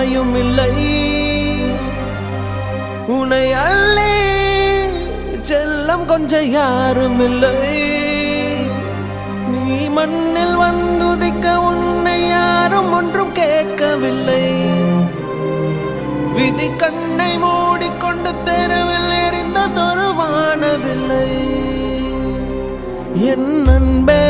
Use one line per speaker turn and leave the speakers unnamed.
தாயும் இல்லை. உனை அல்லே செல்லம் கொஞ்ச யாரும் இல்லை. நீ மண்ணில் வந்துதிக்க உன்னை யாரும் ஒன்றும் கேட்கவில்லை. விதி கண்ணை மூடிக்கொண்டு தெருவில் எரிந்ததொரு வானவில்லை. என் நண்பே